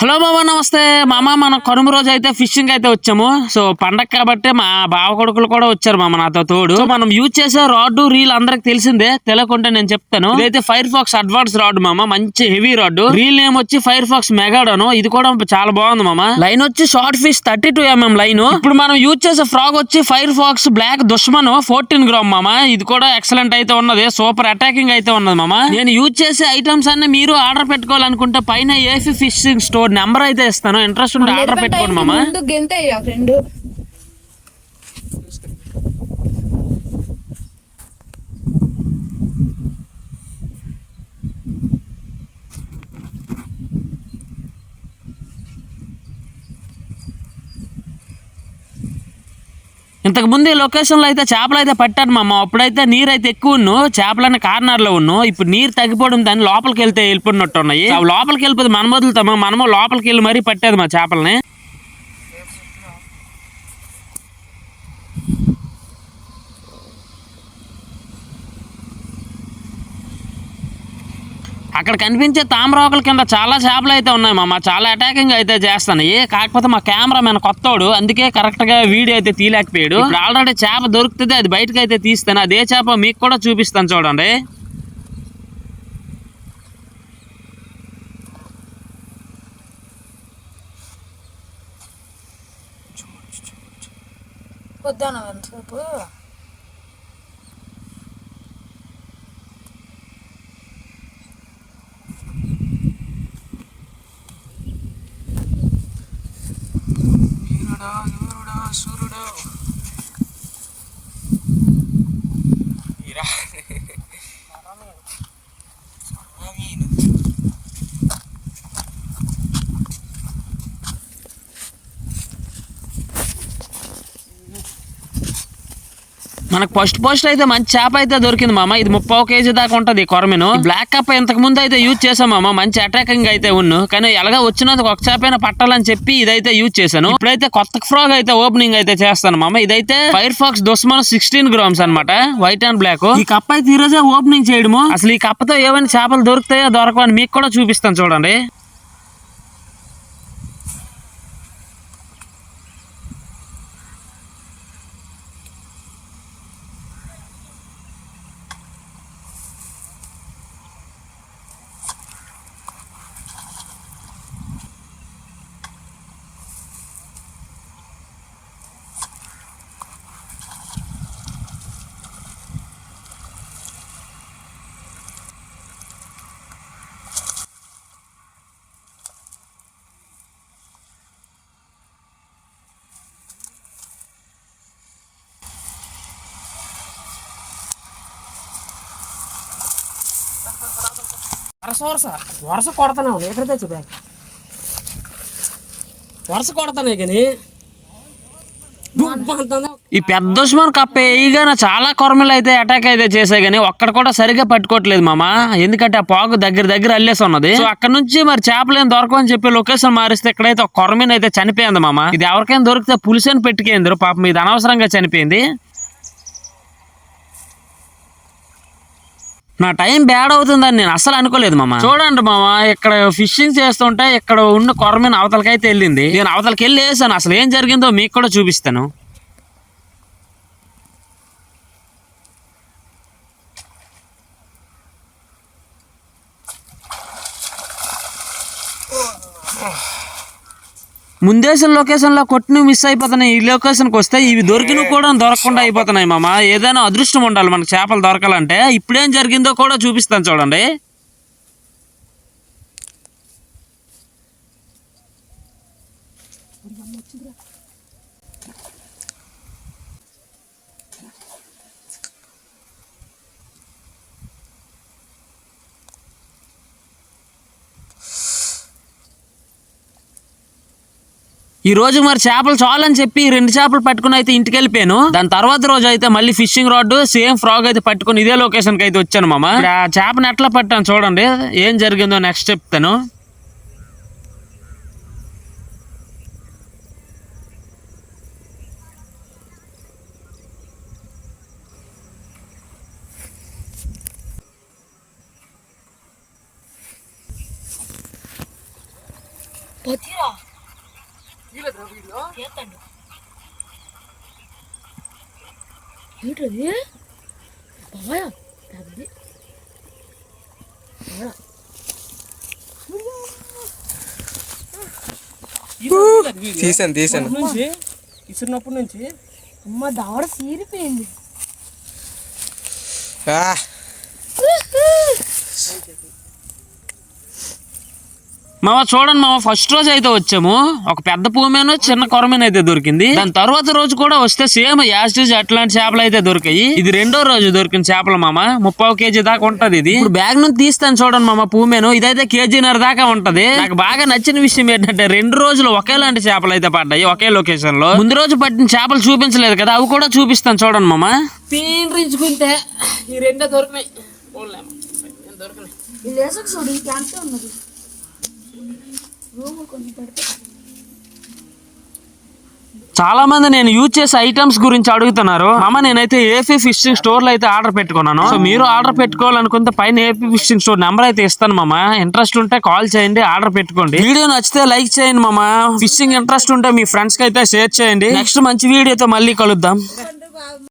Hello మామ నమస్తే. మామ మన కనుమ రోజు అయితే ఫిషింగ్ అయితే వచ్చాము. సో పండగ కాబట్టి మా బావ కొడుకులు కూడా వచ్చారు మామ నాతో తోడు. సో మనం యూజ్ చేసే రాడ్ రీల్ అందరికి తెలిసిందే. తెలియకుండా నేను చెప్తాను. ఇదైతే ఫైర్ ఫాక్స్ అడ్వాన్స్ రాడ్ మామ మంచి హెవీ రాడ్ రీల్ నేమ్ వచ్చి ఫైర్ ఫాక్స్ మెగాడోను ఇది కూడా చాలా బాగుంది మామ. లైన్ వచ్చి short fish thirty two MM line ఇప్పుడు మనం యూజ్ చేసే ఫ్రాగ్ వచ్చి Fire Fox black Dushman fourteen gram మామ. ఇది కూడా ఎక్సలెంట్ అయితే ఉన్నది. సూపర్ అటాకింగ్ అయితే ఉన్నది మామ. నేను యూజ్ చేసే ఐటమ్స్ అన్ని మీరు ఆర్డర్ పెట్టుకోవాలనుకుంటే పైన ఏఫీ ఫిషింగ్ స్టోర్ నెంబర్ అయితే ఇస్తాను. ఇంట్రెస్ట్ ఉంటే ఆర్డర్ పెట్టుకోండి మామ. గెంతే ఫ్రెండ్. ఇంతకు ముందు లొకేషన్లో అయితే చేపలు అయితే పట్టాను మామ. అప్పుడైతే నీరు అయితే ఎక్కువ ఉన్ను చేపలన్న కార్నర్లో ఉన్ను. ఇప్పుడు నీరు తగ్గిపోవడం దాన్ని లోపలికి వెళ్తే వెళ్ళిపోయినట్టు ఉన్నాయి. అవి లోపలికి వెళ్ళిపోతే మనం వదులుతామా? మనము లోపలికి వెళ్ళి మరీ పట్టేది మా చేపలని. అక్కడ కనిపించే తామరాకుల కింద చాలా చేపలు అయితే ఉన్నాయి మామ. చాలా అటాకింగ్ అయితే చేస్తున్నాయి కాకపోతే మా కెమెరా మన కొత్తోడు అందుకే కరెక్ట్గా వీడియో అయితే తీయలేకపోయాడు. ఇప్పుడు ఆల్రెడీ చేప దొరుకుతుంది అది బయటకు అయితే తీస్తాను. అదే చేప మీకు కూడా చూపిస్తాను చూడండి. వద్దాను ఎంతసేపు? いらねえ మనకు ఫస్ట్ పోస్ట్ అయితే మంచి చేప అయితే దొరికింది మామ. ఇది ముప్పై కేజీ దాకా ఉంటది కొరమెను. బ్లాక్ కప్ ఇంతకు ముందు అయితే యూజ్ చేసాం మామ. మంచి అటాకింగ్ అయితే ఉన్ను. కానీ ఎలాగా వచ్చినందుకు ఒక చేపైనా పట్టాలని చెప్పి ఇదైతే యూజ్ చేశాను. ఇప్పుడైతే కొత్త ఫ్రాగ్ అయితే ఓపెనింగ్ అయితే చేస్తాను మామ. ఇదైతే Fire Fox Dushman sixteen grams అన్నమాట. వైట్ అండ్ బ్లాక్ ఈ కప్ అయితే ఈ రోజే ఓపెనింగ్ చేయడము. అసలు ఈ కప్పతో ఏమైనా చేపలు దొరుకుతాయో దొరకవని మీకు కూడా చూపిస్తాను చూడండి. వరస వరస. వరస కొడతాను ఎక్కడ తెచ్చు బ్యాగ్ వరస కొడతానే కానీ? ఈ పెద్ద దుష్మన్ కప్ప వేయగానే చాలా కొరమలు అయితే అటాక్ అయితే చేసాయి కానీ ఒక్కడ కూడా సరిగా పట్టుకోవట్లేదు మామ. ఎందుకంటే ఆ పాకు దగ్గర దగ్గర అల్లేసి ఉన్నది. సో అక్కడ నుంచి మరి చేపలు ఏం దొరకవని చెప్పి లొకేషన్ మారిస్తే ఇక్కడైతే ఒక కొరమీన అయితే చనిపోయింది మామ. ఇది ఎవరికైనా దొరికితే పులిసని పెట్టుకేందరు. పాపం ఇది అనవసరంగా చనిపోయింది. నా టైం బ్యాడ్ అవుతుందని నేను అసలు అనుకోలేదు మామ. చూడండి మామ ఇక్కడ ఫిషింగ్ చేస్తుంటే ఇక్కడ ఉన్న కొరమీన అవతలకైతే వెళ్ళింది. నేను అవతలకి వెళ్ళి వేసాను. అసలు ఏం జరిగిందో మీకు కూడా చూపిస్తాను. ముందేసిన లొకేషన్లో లో మిస్ అయిపోతున్నాయి. ఈ లొకేషన్కి వస్తే ఇవి దొరికినవి కూడా దొరకకుండా అయిపోతున్నాయి మామ. ఏదైనా అదృష్టం ఉండాలి మనకు చేపలు దొరకాలంటే. ఇప్పుడేం జరిగిందో కూడా చూపిస్తాను చూడండి. ఈ రోజు మరి చేపలు చాలని చెప్పి రెండు చేపలు పట్టుకుని అయితే ఇంటికి వెళ్ళిపోయాను. దాని తర్వాత రోజు అయితే మళ్ళీ ఫిషింగ్ రాడ్ సేమ్ ఫ్రాగ్ అయితే పట్టుకుని ఇదే లొకేషన్కి అయితే వచ్చాను మామ. ఇప్పుడు ఆ చేపను ఎట్లా పట్టాను చూడండి. ఏం జరిగిందో నెక్స్ట్ చెప్తాను. పతిరా ఏంటది బాబాయ్ పెద్ద తీసాను తీసాను. నుంచి ఇసిరినప్పటి నుంచి అమ్మ దావడ సీరిపోయింది. ఆ, మామ చూడండి మామ ఫస్ట్ రోజు అయితే వచ్చాము. ఒక పెద్ద పూమేను చిన్న కొరమేను అయితే దొరికింది. దాని తర్వాత రోజు కూడా వస్తే సేమ్ యాస్టీజ్ అట్లాంటి చేపలు అయితే దొరికాయి. ఇది రెండో రోజు దొరికిన చేపలు మామ. ముప్పావు కేజీ దాకా ఉంటది ఇది. ఇప్పుడు బ్యాగ్ నుంచి తీస్తాను చూడండి మామ పూమేను. ఇదైతే కేజీన్నర దాకా ఉంటది. నాకు బాగా నచ్చిన విషయం ఏంటంటే రెండు రోజులు ఒకేలాంటి చేపలు అయితే పడ్డాయి ఒకే లొకేషన్లో. ముందు రోజు పట్టిన చేపలు చూపించలేదు కదా అవి కూడా చూపిస్తాను చూడండి మామ. పీండ్రించుకుంటే ఈ రెండే దొరికినాయి. దొరికినాయి చాలా మంది నేను యూజ్ చేసే ఐటమ్స్ గురించి అడుగుతున్నారు. అమ్మ నేనైతే ఏపీ ఫిషింగ్ స్టోర్లో అయితే ఆర్డర్ పెట్టుకున్నాను. సో మీరు ఆర్డర్ పెట్టుకోవాలనుకుంటే పైన ఏపీ ఫిషింగ్ స్టోర్ నెంబర్ అయితే ఇస్తాను మామ. ఇంట్రెస్ట్ ఉంటే కాల్ చేయండి ఆర్డర్ పెట్టుకోండి. వీడియో నచ్చితే లైక్ చేయండి మామ. ఫిషింగ్ ఇంట్రెస్ట్ ఉంటే మీ ఫ్రెండ్స్కి అయితే షేర్ చేయండి. నెక్స్ట్ మంచి వీడియోతో మళ్ళీ కలుద్దాం.